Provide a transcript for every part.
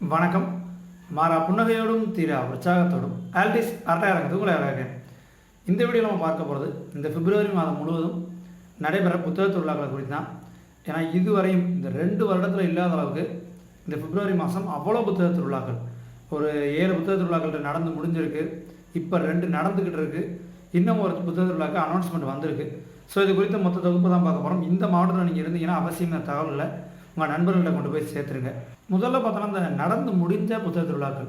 வணக்கம். மாறா புன்னகையோடும் தீரா உற்சாகத்தோடும் ஆல்டிஸ் அரட்டாயிரங்கிறது உங்களை வரவேற்கிறேன். இந்த வீடியோவில் நம்ம பார்க்க போகிறது இந்த பிப்ரவரி மாதம் முழுவதும் நடைபெற புத்தக திருவிழாக்களை குறித்து தான். ஏன்னா இதுவரையும் இந்த ரெண்டு வருடத்தில் இல்லாத அளவுக்கு இந்த பிப்ரவரி மாதம் அவ்வளோ புத்தக திருவிழாக்கள் ஒரு ஏழு புத்தக திருவிழாக்கள் நடந்து முடிஞ்சிருக்கு. இப்போ ரெண்டு நடந்துக்கிட்டு இருக்கு. இன்னும் ஒரு புத்தக திருவிழாக்கு அனௌன்ஸ்மெண்ட் வந்திருக்கு. ஸோ இது குறித்த மொத்த தொகுப்பு தான் பார்க்க போகிறோம் இந்த மாவட்டத்தில் நீங்கள் இருந்தீங்கன்னா அவசியம் தகவலில் உங்கள் நண்பர்களை கொண்டு போய் சேர்த்துருங்க. முதல்ல பார்த்தோன்னா இந்த நடந்து முடிஞ்ச புத்தக திருவிழாக்கள்.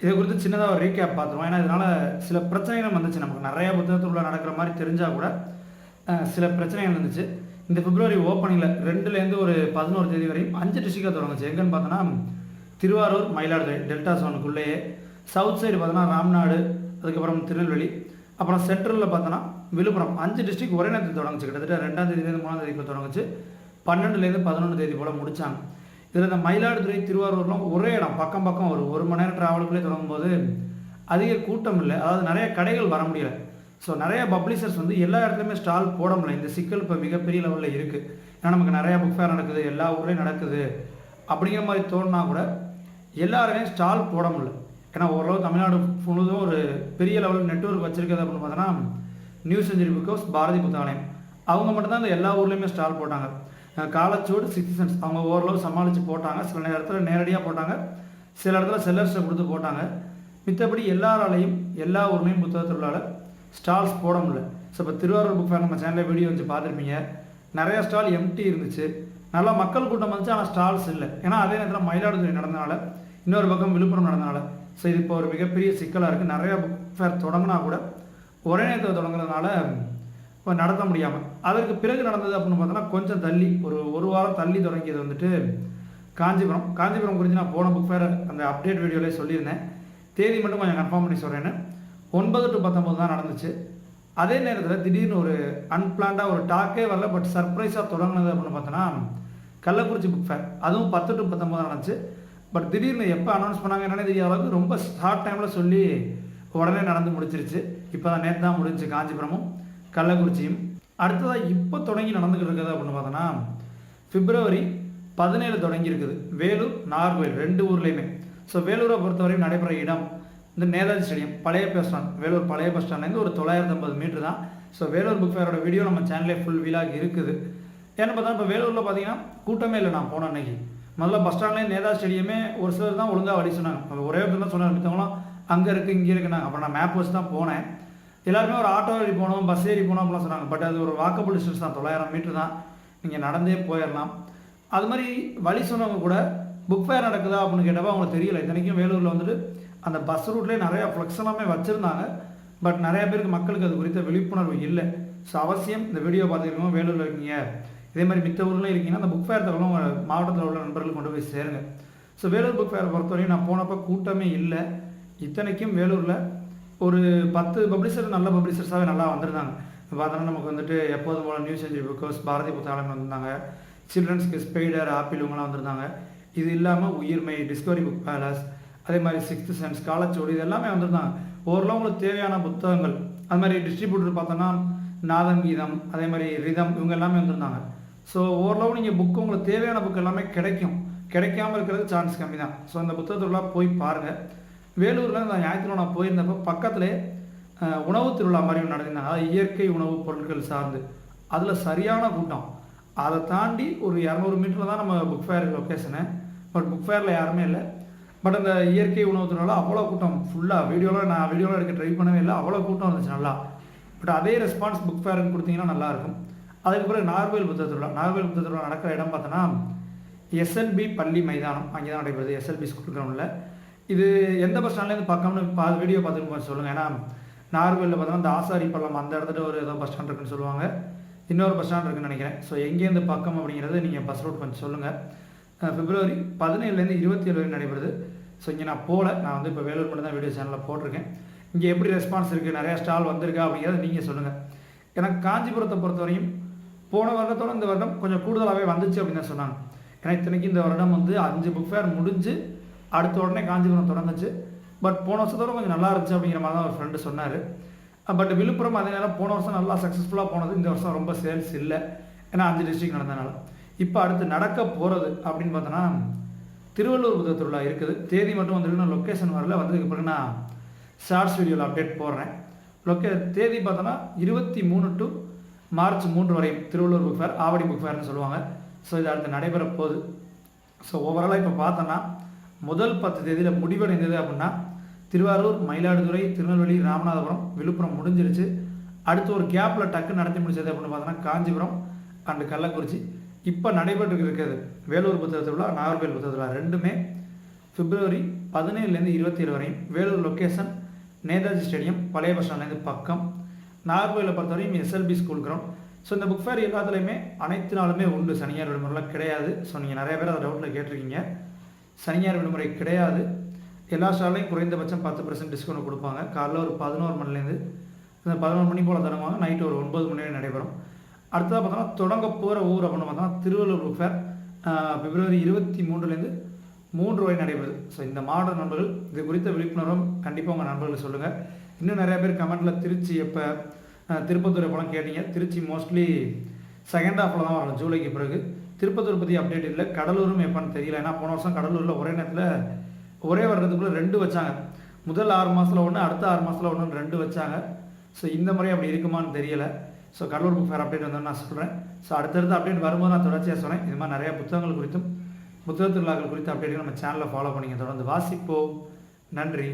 இதை குறித்து சின்னதாக ஒரு ரீகேப் பார்த்துருவோம். ஏன்னா இதனால் சில பிரச்சனைகள் வந்துச்சு நமக்கு. நிறையா புத்தக திருவிழா நடக்கிற மாதிரி தெரிஞ்சால் கூட சில பிரச்சனைகள் இருந்துச்சு இந்த பிப்ரவரி ஓப்பனிங்கில் ரெண்டுலேருந்து ஒரு பதினோரு தேதி வரையும் அஞ்சு டிஸ்ட்ரிக்டாக தொடங்குச்சு. எங்கன்னு பார்த்தோன்னா திருவாரூர் மயிலாடுதுறை டெல்டா சோனுக்குள்ளேயே. சவுத் சைடு பார்த்தோன்னா ராம்நாடு அதுக்கப்புறம் திருநெல்வேலி. அப்புறம் சென்ட்ரலில் பார்த்தோன்னா விழுப்புரம். அஞ்சு டிஸ்ட்ரிக்ட் ஒரே நேரத்தில் தொடங்குச்சு. கிட்டத்தட்ட ரெண்டாம் தேதியிலேருந்து மூணாம் தேதிக்குள்ள தொடங்குச்சு. பன்னெண்டுலேருந்து பதினொன்று தேதி போல் முடித்தாங்க இதில் இந்த மயிலாடுதுறை திருவாரூர்லாம் ஒரே இடம் பக்கம் பக்கம் ஒரு ஒரு மணி நேரம் ட்ராவலுக்குள்ளே தொடங்கும்போது அதிக கூட்டம் இல்லை. அதாவது நிறைய கடைகள் வர முடியல. ஸோ நிறைய பப்ளிஷர்ஸ் வந்து எல்லா இடத்துலையுமே ஸ்டால் போட முடியல. இந்த சிக்கல் இப்போ மிகப்பெரிய லெவலில் இருக்குது ஏன்னா நமக்கு நிறையா புக் ஃபேர் நடக்குது எல்லா ஊர்லேயும் நடக்குது. அப்படிங்கிற மாதிரி தோணுனா கூட எல்லாருமே ஸ்டால் போட முடியல. ஏன்னா ஓரளவு தமிழ்நாடு முழுவதும் ஒரு பெரிய லெவலில் நெட்வொர்க் வச்சிருக்கிறது அப்படின்னு பார்த்தோன்னா new century book house Bharathi Puthakalayam. அவங்க மட்டும்தான் இந்த எல்லா ஊர்லேயுமே ஸ்டால் போட்டாங்க. காலச்சூடு சிட்டிசன்ஸ் அவங்க ஓரளவு சமாளித்து போட்டாங்க. சில நேரத்தில் நேரடியாக போட்டாங்க. சில இடத்துல செல்லர்ஸை கொடுத்து போட்டாங்க. மித்தபடி எல்லாராலையும் எல்லா ஊர்லேயும் புத்தக ஸ்டால்ஸ் போட முடியல. ஸோ இப்போ திருவாரூர் புக் ஃபேர் நம்ம சேனலில் வீடியோ வச்சு பார்த்துருப்பீங்க. நிறைய ஸ்டால் எம்டி இருந்துச்சு. நல்லா மக்கள் கூட்டம் வந்துச்சு ஆனால் ஸ்டால்ஸ் இல்லை. ஏன்னா அதே நேரத்தில் மயிலாடுதுறை நடந்தனால இன்னொரு பக்கம் விழுப்புரம் நடந்தனால ஸோ இது இப்போ ஒரு மிகப்பெரிய சிக்கலாக இருக்குது நிறையா புக் ஃபேர் தொடங்கினா கூட ஒரே நேரத்தில் தொடங்குறதுனால நடத்த முடியாமல் அதற்கு பிறகு நடந்தது அப்படின்னு பார்த்தோன்னா கொஞ்சம் தள்ளி ஒரு ஒரு வாரம் தள்ளி தொடங்கியது வந்துட்டு காஞ்சிபுரம். காஞ்சிபுரம் குறித்து நான் போன புக் ஃபேர் அந்த அப்டேட் வீடியோலேயே சொல்லியிருந்தேன். தேதி மட்டும் கொஞ்சம் கன்ஃபார்ம் பண்ணி சொல்கிறேன்னு ஒன்பது டு பத்தொம்பது தான் நடந்துச்சு. அதே நேரத்தில் திடீர்னு ஒரு அன்பிளான்டாக ஒரு டாக்கே வரல பட் சர்ப்ரைஸாக தொடங்கினது அப்படின்னு பார்த்தோன்னா கள்ளக்குறிச்சி புக் ஃபேர் அதுவும் பத்து டு பத்தொம்பது நடந்துச்சு. பட் திடீர்னு எப்போ அனௌன்ஸ் பண்ணாங்க என்னன்னு தெரியாத அளவுக்கு ரொம்ப ஷார்ட் டைமில் சொல்லி உடனே நடந்து முடிச்சிருச்சு. இப்போ தான் நேற்று தான் முடிஞ்சு காஞ்சிபுரமும். கள்ளக்குறிச்சியும். அடுத்ததாக இப்போ தொடங்கி நடந்துக்கிட்டு இருக்குது அப்படின்னு பார்த்தோன்னா பிப்ரவரி பதினேழு தொடங்கி இருக்குது வேலூர் நாகர்கோவில் ரெண்டு ஊர்லேயுமே. ஸோ வேலூரை பொறுத்தவரையும் நடைபெற இடம் இந்த நேதாஜி ஸ்டேடியம். பழைய பஸ் ஸ்டாண்ட் வேலூர் பழைய பஸ் ஸ்டாண்ட்லேருந்து ஒரு தொள்ளாயிரத்தி ஐம்பது மீட்டர் தான். ஸோ வேலூர் புக் ஃபேரோட வீடியோ நம்ம சேனலே ஃபுல் வீலாக இருக்குது. ஏன்னு பார்த்தா இப்போ வேலூரில் பார்த்தீங்கன்னா கூட்டமே இல்லை நான் போன அன்னைக்கு. முதல்ல பஸ் ஸ்டாண்ட்லேயே நேதாஜி ஸ்டேடியமே ஒரு சிலர் தான் ஒழுங்காக வழி சொன்னாங்க. ஒரே ஒருத்தர் தான் சொன்னாங்க மித்தவங்களாம் அங்கே இருக்குது இங்கே இருக்குனாங்க அப்புறம் நான் மேப் வச்சு தான் போனேன். எல்லாருமே ஒரு ஆட்டோ ஏறி போகணும் பஸ் ஏறி போகணும் அப்படிலாம் சொன்னாங்க. பட் அது ஒரு வாக்கபிள் டிஸ்டன்ஸ் தான் தொள்ளாயிரம் மீட்டர் தான். நீங்கள் நடந்தே போயிடலாம் அது மாதிரி வழி சொன்னவங்க கூட புக் ஃபேர் நடக்குதா? அப்படின்னு கேட்டப்போ அவங்களுக்கு தெரியல. இத்தனைக்கும் வேலூரில் வந்துட்டு அந்த பஸ் ரூட்லேயே நிறையா ஃப்ளெக்ஸ் எல்லாமே வச்சுருந்தாங்க. பட் நிறைய பேருக்கு மக்களுக்கு அது குறித்த விழிப்புணர்வு இல்லை. ஸோ அவசியம் இந்த வீடியோ பார்த்துருக்கோம் வேலூரில் இருக்கீங்க. இதே மாதிரி மித்த ஊர்லேயும் இருக்கீங்கன்னா அந்த புக் ஃபேர் தகவலும் மாவட்டத்தில் உள்ள நண்பர்கள் கொண்டு போய் சேருங்க. ஸோ வேலூர் புக் ஃபேரை பொறுத்தவரையும் நான் போனப்போ கூட்டமே இல்லை. இத்தனைக்கும் வேலூரில் ஒரு பத்து பப்ளிஷர் நல்ல பப்ளிஷர்ஸாகவே நல்லா வந்திருந்தாங்க. இப்போ பார்த்தோன்னா நமக்கு வந்துட்டு எப்போதும் போல நியூஸ் செஞ்சுரி புக்கர்ஸ் பாரதி புத்தகாலயம் வந்திருந்தாங்க. சில்ட்ரன்ஸ்க்கு ஸ்பெய்டர் ஆப்பிள் இவங்களாம் வந்திருந்தாங்க. இது இல்லாமல் உயிர்மை டிஸ்கவரி புக் பேலஸ் அதே மாதிரி சிக்ஸ்த் சென்ஸ் காலச்சோடு இது எல்லாமே வந்திருந்தாங்க. ஓரளவு உங்களுக்கு தேவையான புத்தகங்கள். அது மாதிரி டிஸ்ட்ரிபியூட்டர் பார்த்தோன்னா நாதம் கீதம் அதே மாதிரி ரிதம் இவங்க எல்லாமே வந்திருந்தாங்க. ஸோ ஓரளவு நீங்கள் புக்கு உங்களுக்கு தேவையான புக் எல்லாமே கிடைக்கும். கிடைக்காம இருக்கிறது சான்ஸ் கம்மி தான் ஸோ அந்த புத்தகத்துலாம் போய் பாருங்கள் வேலூரில் நான் ஞாயிற்றுக்கிழமை நான் போயிருந்தப்போ பக்கத்துலேயே உணவு திருவிழா மாதிரி ஒன்று நடந்திருந்தாங்க அதாவது இயற்கை உணவுப் பொருட்கள் சார்ந்து. அதில் சரியான கூட்டம். அதை தாண்டி ஒரு இரநூறு மீட்டரில் தான் நம்ம book fair location but book ஃபேரில் யாருமே இல்லை. பட் அந்த இயற்கை உணவு திருவிழா அவ்வளோ கூட்டம். ஃபுல்லாக வீடியோவில் நான் வீடியோவில் எடுக்க ட்ரை பண்ணவே இல்லை. அவ்வளோ கூட்டம் இருந்துச்சு நல்லா. பட் அதே ரெஸ்பான்ஸ் புக் ஃபேர்னு கொடுத்தீங்கன்னா நல்லாயிருக்கும் அதுக்கு பிறகு நார்வேல் புத்த திருவிழா. நார்வேல் புத்த திருவிழா நடக்கிற இடம் பார்த்தோன்னா எஸ்எல்பி பள்ளி மைதானம். அங்கே தான் நடைபெறுது எஸ்எல்பி ஸ்கூல் கிரவுண்டில் இது எந்த பஸ் ஸ்டாண்ட்லேருந்து பார்க்காமனு பா வீடியோ பார்த்துட்டு சொல்லுங்கள் ஏன்னா நார்வேலில் பார்த்தோன்னா இந்த ஆசாரி பள்ளம் அந்த இடத்துல ஒரு ஏதோ பஸ் ஸ்டாண்ட் இருக்குன்னு சொல்லுவாங்க. இன்னொரு பஸ் ஸ்டாண்ட் இருக்குன்னு நினைக்கிறேன். ஸோ எங்கேருந்து பக்கம் அப்படிங்கிறது நீங்கள் பஸ் ரூட் கொஞ்சம் சொல்லுங்கள் பிப்ரவரி பதினேழுலேருந்து இருபத்தி ஏழு வரை நடைபெறுது. ஸோ இங்கே நான் போகல நான் வந்து இப்போ வேலூர் மட்டும் தான் வீடியோ சேனலில் போட்டிருக்கேன். இங்கே எப்படி ரெஸ்பான்ஸ் இருக்குது நிறையா ஸ்டால் வந்திருக்கா? அப்படிங்கிறத நீங்கள் சொல்லுங்கள் ஏன்னா காஞ்சிபுரத்தை பொறுத்தவரையும் போன வருடத்தோட இந்த வருடம் கொஞ்சம் கூடுதலாகவே வந்துச்சு அப்படின்னு தான் சொன்னாங்க. ஏன்னா இத்தனைக்கு இந்த வருடம் வந்து அஞ்சு புக் ஃபேர் முடிஞ்சு அடுத்த உடனே காஞ்சிபுரம் திறந்துச்சு. பட் போன வருஷத்தோட கொஞ்சம் நல்லா இருந்துச்சு அப்படிங்கிற மாதிரி தான் ஒரு ஃப்ரெண்டு சொன்னார். பட் விழுப்புரம் அதே நேரம் போன வருஷம் நல்லா சக்ஸஸ்ஃபுல்லாக போனது. இந்த வருஷம் ரொம்ப சேல்ஸ் இல்லை. ஏன்னா அஞ்சு டிஸ்ட்ரிக் நடந்தனால இப்போ அடுத்து நடக்க போகிறது அப்படின்னு பார்த்தோன்னா திருவள்ளூர் புத்த திருவிழா இருக்குது. தேதி மட்டும் வந்துருக்கு லொக்கேஷன் வரல. வந்ததுக்கு பிறகு நான் ஷார்ட்ஸ் வீடியோவில் அப்டேட் போடுறேன். லொக்கே தேதி பார்த்தோன்னா இருபத்தி மூணு டு மார்ச் மூன்று வரை Tiruvallur book fair Avadi book ஃபேர்னு சொல்லுவாங்க. ஸோ இது அடுத்து நடைபெற போகுது. ஸோ ஓவராலாக இப்போ பார்த்தோன்னா முதல் பத்து தேதியில் முடிவடைந்தது அப்படின்னா திருவாரூர் மயிலாடுதுறை திருநெல்வேலி ராமநாதபுரம் விழுப்புரம் முடிஞ்சிருச்சு. அடுத்து ஒரு கேப்பில் டக்கு நடத்தி முடிச்சது அப்படின்னு பார்த்தோன்னா காஞ்சிபுரம் அண்டு கள்ளக்குறிச்சி. இப்போ நடைபெற்று இருக்கிறது வேலூர் புத்தக திருவிழா நாகர்கோவில் புத்தக திருவிழா ரெண்டுமே பிப்ரவரி பதினேழுலேருந்து இருபத்தி ஏழு வரையும். வேலூர் லொக்கேஷன் நேதாஜி ஸ்டேடியம் பழைய பஸ் ஸ்டாண்ட்லேருந்து பக்கம். நாகர்கோவிலை பொறுத்தவரையும் எஸ்எல்பி ஸ்கூல் கிரவுண்ட் ஸோ இந்த புக் ஃபேர் எல்லாத்துலேயுமே அனைத்து நாளுமே உண்டு. சனியார் விடுமுறைலாம் கிடையாது. ஸோ நீங்கள் நிறைய பேர் அதை டவுட்டில் கேட்டிருக்கீங்க. சனியார் விடுமுறை கிடையாது. எல்லா ஸ்டாலையும் குறைந்தபட்சம் பத்து பர்சன்ட் டிஸ்கவுண்ட் கொடுப்பாங்க. காலைல ஒரு பதினோரு மணிலேருந்து இந்த பதினோரு மணி போல் தொடங்குவாங்க நைட்டு ஒரு ஒன்பது மணி வரை நடைபெறும். அடுத்ததாக பார்த்தோம்னா தொடங்க போகிற ஊர் அப்படின்னு பார்த்தோம்னா திருவள்ளூர் புக் ஃபேர் பிப்ரவரி இருபத்தி மூன்றுலேருந்து மூன்று வரை நடைபெறுது. ஸோ இந்த மாவட்ட நண்பர்கள் இது குறித்த விழிப்புணர்வும் கண்டிப்பாக உங்கள் நண்பர்களுக்கு சொல்லுங்கள் இன்னும் நிறைய பேர் கமெண்ட்டில் திருச்சி எப்போ திருப்பத்தூர் எப்போலாம் கேட்டீங்க? திருச்சி மோஸ்ட்லி செகண்ட் ஹாஃபில் தான் வரும். ஜூலைக்கு பிறகு. திருப்பத்தூர் பற்றி அப்டேட் இல்லை. கடலூரும் எப்போன்னு தெரியல. ஏன்னா போன வருஷம் கடலூரில் ஒரே நேரத்தில் ஒரே வருடத்துக்குள்ளே ரெண்டு வச்சாங்க. முதல் ஆறு மாதத்தில் ஒன்று அடுத்த ஆறு மாதத்தில் ஒன்று ரெண்டு வச்சாங்க. ஸோ இந்த முறை அப்படி இருக்குமான்னு தெரியலை. So Cuddalore book fair update வந்தோன்னு நான் சொல்கிறேன் ஸோ அடுத்தடுத்து அப்டேட் வரும்போது நான் தொடர்ச்சியாக சொன்னேன். இது மாதிரி நிறைய புத்தகங்கள் குறித்தும் புத்தக திருவிழாக்கள் குறித்த அப்டேட்டுகள் நம்ம சேனலை ஃபாலோ பண்ணிங்க தொடர்ந்து வாசிப்போம். நன்றி.